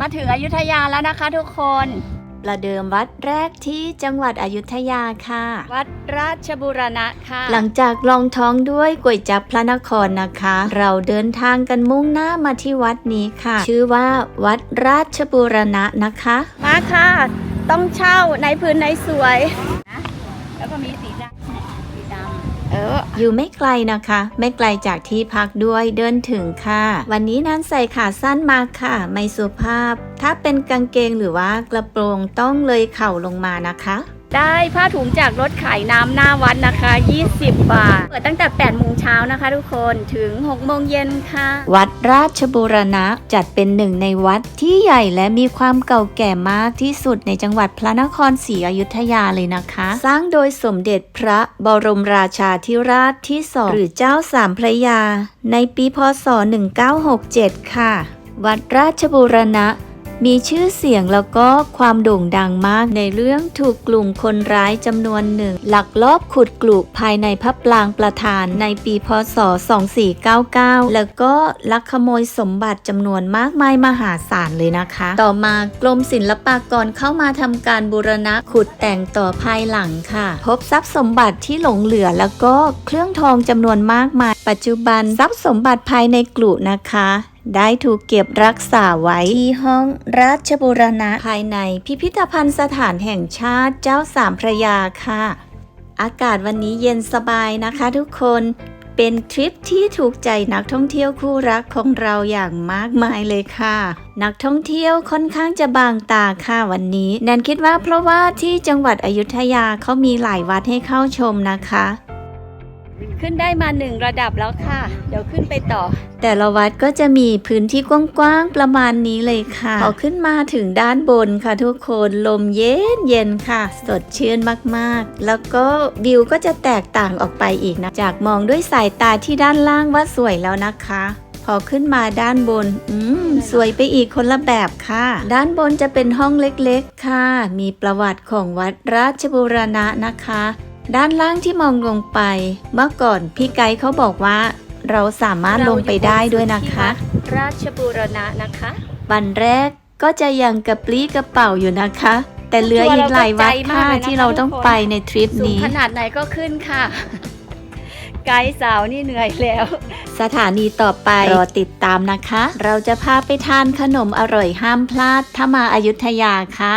มาถึงอยุธยาแล้วนะคะทุกคน ประเดิมวัดแรกที่จังหวัดอยุธยาค่ะ วัดราชบุรณะค่ะ หลังจากลองท้องด้วยก๋วยจับพระนครนะคะ เราเดินทางกันมุ่งหน้ามาที่วัดนี้ค่ะ ชื่อว่าวัดราชบุรณะนะคะ มาค่ะ ต้องเช่าในพื้นในสวยนะแล้วก็มีสีดำสีดำ เออ อยู่ไม่ไกลนะคะ ไม่ไกลจากที่พักด้วยเดินถึงค่ะ วันนี้นั้นใส่ขาสั้นมาค่ะ ไม่สุภาพ ถ้าเป็นกางเกงหรือว่ากระโปรงต้องเลยเข่าลงมานะคะ ได้ผ้าถุงจากรถขายน้ำหน้าวัดนะคะ 20 บาท เปิดตั้งแต่8โมงเช้านะคะ ทุกคนถึง6โมงเย็นค่ะ วัดราชบูรณะจัดเป็นหนึ่งในวัดที่ใหญ่และมีความเก่าแก่มากที่สุดในจังหวัดพระนครศรีอยุธยาเลยนะคะ สร้างโดยสมเด็จพระบรมราชาธิราชที่สองหรือเจ้าสามพระยา ในปีพศ 1967 ค่ะ วัดราชบูรณะ มีชื่อเสียงแล้วก็ความโด่งดังมากในเรื่องถูกกลุ่มคนร้ายจำนวนหนึ่งหลักลอบขุดกลุภายในพระปรางประธานในปีพศ 2499 แล้วก็ลักขโมยสมบัติจำนวนมากมายมหาศาลเลยนะคะ ต่อมากรมศิลปากรเข้ามาทำการบูรณะขุดแต่งต่อภายหลังค่ะ พบทรัพย์สมบัติที่หลงเหลือแล้วก็เครื่องทองจำนวนมากมาย ปัจจุบันทรัพย์สมบัติภายในกลุนะคะ ได้ถูกเก็บรักษาไว้ที่ห้องราชบุรณะภายในพิพิธภัณฑ์สถานแห่งชาติเจ้าสามพระยาค่ะ อากาศวันนี้เย็นสบายนะคะทุกคนเป็นทริปที่ถูกใจนักท่องเที่ยวคู่รักของเราอย่างมากมายเลยค่ะ นักท่องเที่ยวค่อนข้างจะบางตาค่ะวันนี้ แนนคิดว่าเพราะว่าที่จังหวัดอยุธยาเขามีหลายวัดให้เข้าชมนะคะ ขึ้นได้มาหนึ่งระดับแล้วค่ะ เดี๋ยวขึ้นไปต่อ แต่ละวัดก็จะมีพื้นที่กว้างๆประมาณนี้เลยค่ะ พอขึ้นมาถึงด้านบนค่ะทุกคนลมเย็นเย็นๆค่ะ สดชื่นมากๆ แล้วก็วิวก็จะแตกต่างออกไปอีกนะ จากมองด้วยสายตาที่ด้านล่างว่าสวยแล้วนะคะพอขึ้นมาด้านบน อืม สวยไปอีกคนละแบบค่ะ ด้านบนจะเป็นห้องเล็กๆ ค่ะ มีประวัติของวัดราชบูรณะนะคะ ด้านล่างที่มองลงไป เมื่อก่อนพี่ไกด์เขาบอกว่า เราสามารถลงไปได้ด้วยนะคะ ราชบุรณะนะคะวันแรกก็จะยังกระปรี้กระเป๋าอยู่นะคะ แต่เหลืออีกหลายวัดค่ะที่เราต้องไปในทริปสูงนี้ขนาดไหนก็ขึ้นค่ะ ไกด์สาวนี่เหนื่อยแล้ว สถานีต่อไปรอติดตามนะคะ เราจะพาไปทานขนมอร่อยห้ามพลาดถ้ามาอายุทยาค่ะ